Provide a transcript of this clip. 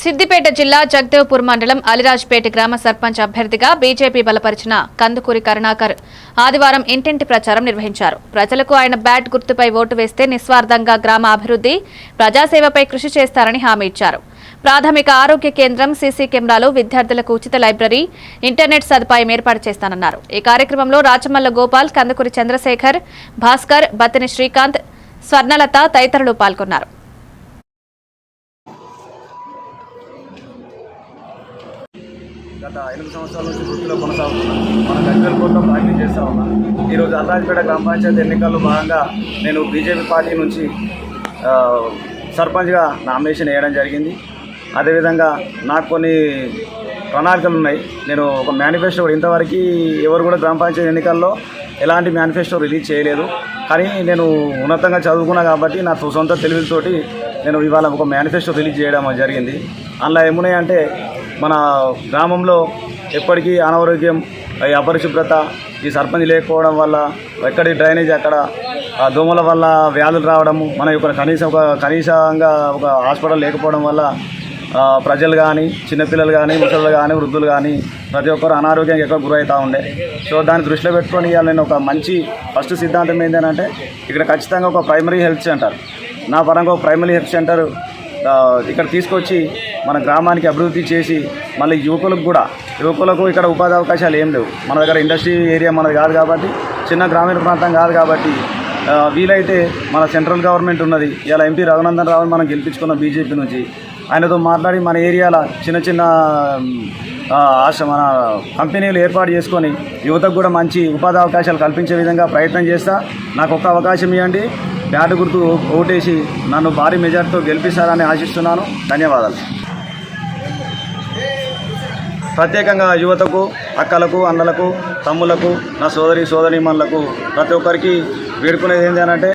సిద్దిపేట జిల్లా జగదేవ్పూర్ మండలం అలిరాజ్పేట గ్రామ సర్పంచ్ అభ్యర్థిగా బీజేపీ బలపరిచిన కందుకూరి కరుణాకర్ ఆదివారం ఇంటింటి ప్రచారం నిర్వహించారు. ప్రజలకు ఆయన బ్యాట్ గుర్తుపై ఓటు వేస్తే నిస్వార్థంగా గ్రామ అభివృద్ధి ప్రజాసేవపై కృషి చేస్తారని హామీ ఇచ్చారు. ప్రాథమిక ఆరోగ్య కేంద్రం సీసీ కెమెరాలు విద్యార్థులకు ఉచిత లైబ్రరీ ఇంటర్నెట్ సదుపాయం ఏర్పాటు చేస్తానన్నారు. ఈ కార్యక్రమంలో రాచమల్ల గోపాల్ కందుకూరి చంద్రశేఖర్ భాస్కర్ బత్తిని శ్రీకాంత్ స్వర్ణలత తదితరులు పాల్గొన్నారు. గత ఎనిమిది సంవత్సరాల నుంచి వృత్తిలో కొనసాగుతున్నాను మన గజ్వల్ కోర్టులో ప్రాక్టీస్ చేస్తా ఉన్నా. ఈరోజు అల్లాజ్పేట గ్రామ పంచాయతీ ఎన్నికల్లో భాగంగా నేను బీజేపీ పార్టీ నుంచి సర్పంచ్గా నామినేషన్ వేయడం జరిగింది. అదేవిధంగా నాకు కొన్ని ప్రణాళికలు ఉన్నాయి. నేను ఒక మేనిఫెస్టో ఇంతవరకు ఎవరు కూడా గ్రామ పంచాయతీ ఎన్నికల్లో ఎలాంటి మేనిఫెస్టో రిలీజ్ చేయలేదు. కానీ నేను ఉన్నతంగా చదువుకున్నా కాబట్టి నా సొంత తెలివితోటి నేను ఇవాళ ఒక మేనిఫెస్టో రిలీజ్ చేయడం జరిగింది. అందులో ఏమున్నాయంటే మన గ్రామంలో ఎప్పటికీ అనారోగ్యం ఈ అపరిశుభ్రత ఈ సర్పంచ్ లేకపోవడం వల్ల ఎక్కడి డ్రైనేజ్ అక్కడ ఆ దోమల వల్ల వ్యాధులు రావడము మన యొక్క కనీసం ఒక కనీసంగా ఒక హాస్పిటల్ లేకపోవడం వల్ల ప్రజలు కానీ చిన్నపిల్లలు కానీ ముసలు కానీ వృద్ధులు కానీ ప్రతి ఒక్కరు అనారోగ్యానికి ఎక్కువ గురవుతూ ఉండే. సో దాన్ని దృష్టిలో పెట్టుకొని ఇవాళ నేను ఒక మంచి ఫస్ట్ సిద్ధాంతం ఏంటంటే ఇక్కడ ఖచ్చితంగా ఒక ప్రైమరీ హెల్త్ సెంటర్ నా పరంగా ఒక ప్రైమరీ హెల్త్ సెంటర్ ఇక్కడ తీసుకొచ్చి మన గ్రామానికి అభివృద్ధి చేసి మళ్ళీ యువకులకు కూడా యువకులకు ఇక్కడ ఉపాధి అవకాశాలు ఏం లేవు. మన దగ్గర ఇండస్ట్రీ ఏరియా మనది కాదు కాబట్టి చిన్న గ్రామీణ ప్రాంతం కాదు కాబట్టి వీలైతే మన సెంట్రల్ గవర్నమెంట్ ఉన్నది ఇలా ఎంపీ రఘునందన్ రావుని మనం గెలిపించుకున్న బీజేపీ నుంచి ఆయనతో మాట్లాడి మన ఏరియాలో చిన్న చిన్న ఆశ మన కంపెనీలు ఏర్పాటు చేసుకొని యువతకు కూడా మంచి ఉపాధి అవకాశాలు కల్పించే విధంగా ప్రయత్నం చేస్తా. నాకు ఒక్క అవకాశం ఇవ్వండి. బ్యాట్ గుర్తు ఓటేసి నన్ను భారీ మెజార్టీతో గెలిపిస్తారని ఆశిస్తున్నాను. ధన్యవాదాలు. ప్రత్యేకంగా యువతకు అక్కలకు అన్నలకు తమ్ములకు నా సోదరి సోదరీమణులకు ప్రతి ఒక్కరికి వేడుకునేది ఏంటి అంటే